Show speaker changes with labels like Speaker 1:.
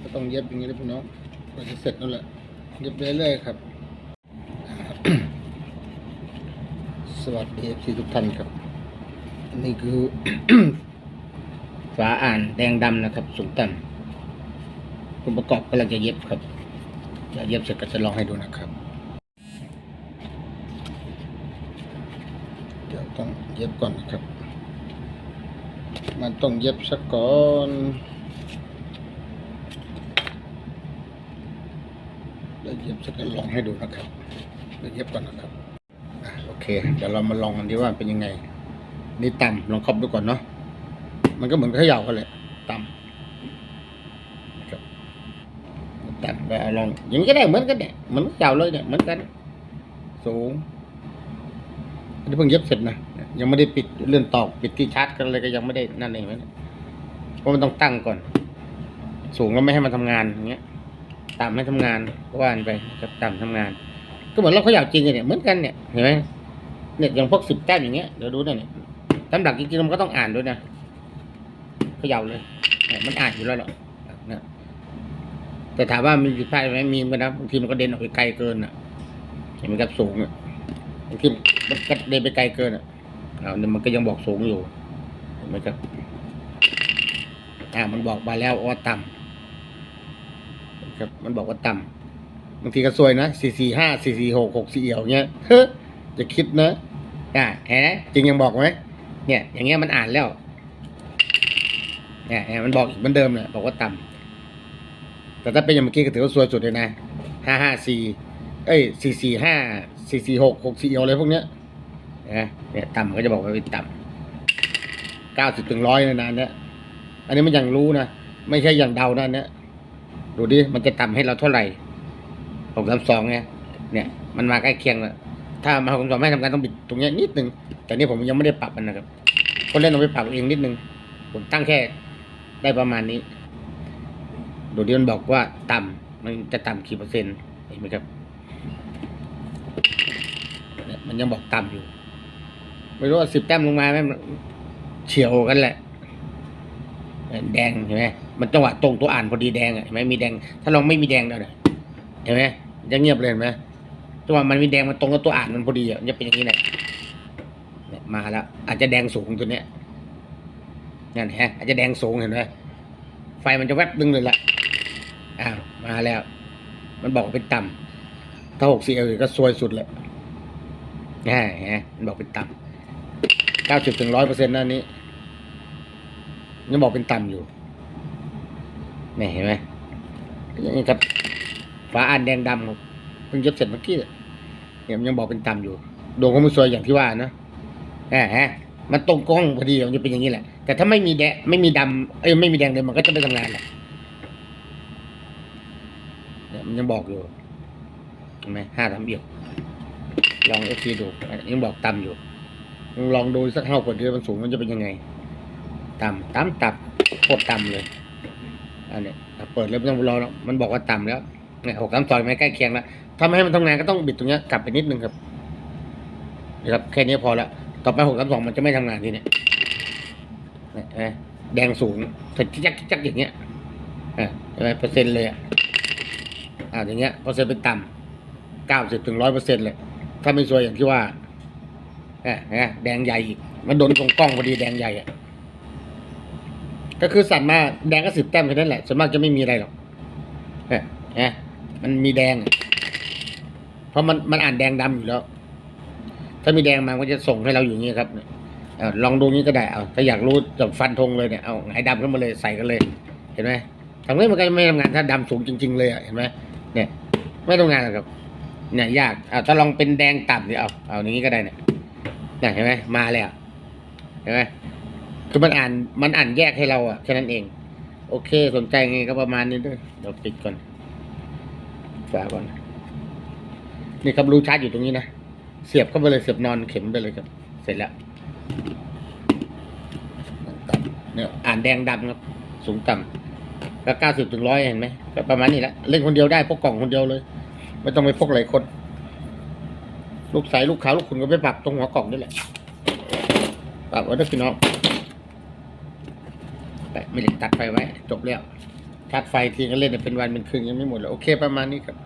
Speaker 1: ก็ต้องเย็บอย่างนี้นะพี่น้องกว่าจะเสร็จนั่นแหละเย็บเรื่อยๆครับ สวัสดีทีทุกท่านครับนนี้คือฝาอ่านแดงดำนะครับสูงต่ำคุณประกอบกำลังจะเย็บครับจะเย็บเสร็จก็จะลองให้ดูนะครับ เดี๋ยวต้องเย็บก่อนนะครับ มันต้องเย็บสักก่อนเดี๋ยวเย็บสักก็ลองให้ดูนะครับเดี๋ยวเย็บก่อนนะครับอโอเค เดี๋ยวเรามาลองกันดีว่าเป็นยังไง นี่ต่ำลองครอบดูก่อนเนาะมันก็เหมือนเขย่ากันเลยต่ำนะครับต่ำก็เอาลองอย่างนี้ก็ได้เหมือนกันเนี่ยเหมือนเขย่าเลยเนี่ยเหมือนกัน สูงอันนี้เพิ่งเย็บเสร็จนะ ยังไม่ได้ปิดเลื่อนตอกปิดที่ชาร์จกันเลยก็ยังไม่ได้นั่นเองนะเพราะมันต้องตั้งก่อน สูงก็ไม่ให้มันทำงานอย่างเงี้ยต่ำให้ทำงานว่านไปกับต่ำทำงาน ก็เหมือนเราเขย่าจริงเนี่ยเหมือนกันเนี่ยเห็นไหมเนี่ยอย่างพวกสิบแต้มอย่างเงี้ยเดี๋ยวดูน่อยเนี่ยตามหลักจริงๆมันก็ต้องอ่านด้วยนะเขย่าเลยเนี่ยมันอ่านอยู่แล้วหรอกนะแต่ถามว่ามีผิดพลาดไหมมีเหมือนกันนะบางทีมันก็เด่นออกไปไกลเกินอะเห็นไหมครับสูงอะบางทีมันก็เดินไปไกลเกินอะ เอาเนี่ยมันก็ยังบอกสูงอยู่เห็นไหมครับอ่ามันบอกมาแล้วว่าต่ำครับมันบอกว่าต่ำบางทีก็ซวยนะสี่สี่ห้าสี่สี่หกหกสี่เอี่ยวเงี้ยเฮ้ยจะคิดนะอ่าเห็นไหมจริงยังบอกไหมเนี่ย อย่างเงี้ยมันอ่านแล้วเนี่ยเนี่ยมันบอกอีกเหมือนเดิมเนี่ยบอกว่าต่ำแต่ถ้าเป็นอย่างเมื่อกี้ก็ถือว่าซวยสุดเลยนะห้าห้าสี่เอ้ยสี่สี่ห้าสี่สี่หกหกสี่เอวอะไรพวกเนี้ย นะเนี่ยต่ำก็จะบอกว่าเป็นต่ำเก้าสิบถึงร้อยนะนานเนี้ยอันนี้มันยังรู้นะ ไม่ใช่อย่างเดานะอันเนี้ยดูดิมันจะต่ำให้เราเท่าไหร่หกสามสองเนี่ยเนี่ยมันมาใกล้เคียงแล้วถ้ามาหกสามสองไม่ทำการต้องบิดตรงเนี้ยนิดนึงแต่นี่ผมยังไม่ได้ปรับมันนะครับคนเล่นเอาไปปรับเองนิดนึงผมตั้งแค่ได้ประมาณนี้ดูดิมันบอกว่าต่ำมันจะต่ำกี่เปอร์เซ็นต์เห็นไหมครับเนี่ยมันยังบอกต่ำอยู่ ไม่รู้ว่าสิบแต้มลงมาไหมมันเฉียวกันแหละ แดงเห็นไหมมันจังหวะตรงตัวอ่านพอดีแดงอะเห็นไหมมีแดง ถ้าเราไม่มีแดงแล้วเนี่ยเห็นไหมจะเงียบเลยเห็นไหมจังหวะมันมีแดงมันตรงกับตัวอ่านมันพอดีอะจะเป็นอย่างนี้แหละมาแล้วอาจจะแดงสูงตัวเนี้ยนั่นฮะอาจจะแดงสูงเห็นไหมไฟมันจะแวบดึงเลยละอ้าวมาแล้ว มันบอกเป็นต่ำถ้าหกสี่เอลก็ซวยสุดเลยง่ายฮะมันบอกเป็นต่ำ เก้าสิบถึงร้อยเปอร์เซ็นต์นั่นนี้ยังบอกเป็นต่ำอยู่นี่เห็นไหมนี่ครับฝาอ่านแดงดำเพิ่งเย็บเสร็จเมื่อกี้เนี่ยมันยังบอกเป็นต่ำอยู่ดวงก็ไม่สวยอย่างที่ว่านะฮะฮะ มันตรงกล้องพอดีมันจะเป็นอย่างนี้แหละ แต่ถ้าไม่มีแดงไม่มีดำเอ้ยไม่มีแดงเลยมันก็จะไม่ทำงานแหละเนี่ยมันยังบอกอยู่เห็นไหมห้าสามเอี่ยวลองเอฟซีดูยังบอกต่ำอยู่ ลองดูสักเท่าก่อนที่มันสูงมันจะเป็นยังไง ต่ำต่ำตับโคตรต่ำเลย อันนี้เปิดแล้วไม่ต้องรอแล้วมันบอกว่าต่ำแล้วเนี่ยหกสามซอยไม่ใกล้เคียงแล้วถ้าไม่ให้มันทำงานก็ต้องบิดตรงนี้กลับไปนิดนึงครับนี่ครับแค่นี้พอละต่อไปหกสามสองมันจะไม่ทำงานทีเนี้ยเนี่ยแดงสูงแต่จักจักอย่างเงี้ยอะเห็นไหมเปอร์เซ็นต์เลยอะอ่าอย่างเงี้ยเปอร์เซ็นต์เป็นต่ำเก้าสิบถึงร้อยเปอร์เซ็นต์เลย ถ้าไม่สวยอย่างที่ว่า อะเอะแดงใหญ่อีกมันโดนตรงกล้องพอดีแดงใหญ่อะก็คือสั่นมาแดงก็สิบแต้มแค่นั้นแหละส่วนมากจะไม่มีอะไรหรอกเอะเอะมันมีแดง เพราะมันมันอ่านแดงดำอยู่แล้ว ถ้ามีแดงมามันก็จะส่งให้เราอยู่งนี้ครับเอ่อลองดูนี้ก็ได้เอาถ้าอยากรู้จะฟันธงเลยเนี่ยเอาไงดำขึ้นมาเลยใส่กันเลย เห็นไหมทำนี้มันก็ไม่ทำงานถ้าดำสูงจริง ๆ เลยอะเห็นไหมเนี่ย ไม่ทำงานหรอกครับ เนี่ยยากเอาถ้าลองเป็นแดงต่ำดิเอาเอาอย่างนี้ก็ได้เนี่ย เนี่ยเห็นไหมมาแล้วเห็นไหมคือมันอ่านมันอ่านแยกให้เราอะแค่นั้นเอง โอเค สนใจไงก็ประมาณนี้ด้วยเดี๋ยวปิดก่อนฝาก่อน นี่ครับรูชาร์จอยู่ตรงนี้นะ เสียบเข้าไปเลยเสียบนอนเข็มไปเลยครับ เสร็จแล้วเนี่ยอ่านแดงดำครับ สูงต่ำก็เก้าสิบถึงร้อยเห็นไหมประมาณนี้แหละเล่นคนเดียวได้พกกล่องคนเดียวเลย ไม่ต้องไปพกหลายคน ลูกใสลูกขาวลูกคุณก็ไปปรับตรงหัวกล่องนี่แหละ ปรับไว้ด้วยพี่น้องแต่ไม่เหล็กตัดไฟไว้ จบแล้วตัดไฟทีก็เล่นเป็นวันเป็นคืนยังไม่หมดเลยโอเคประมาณนี้ครับ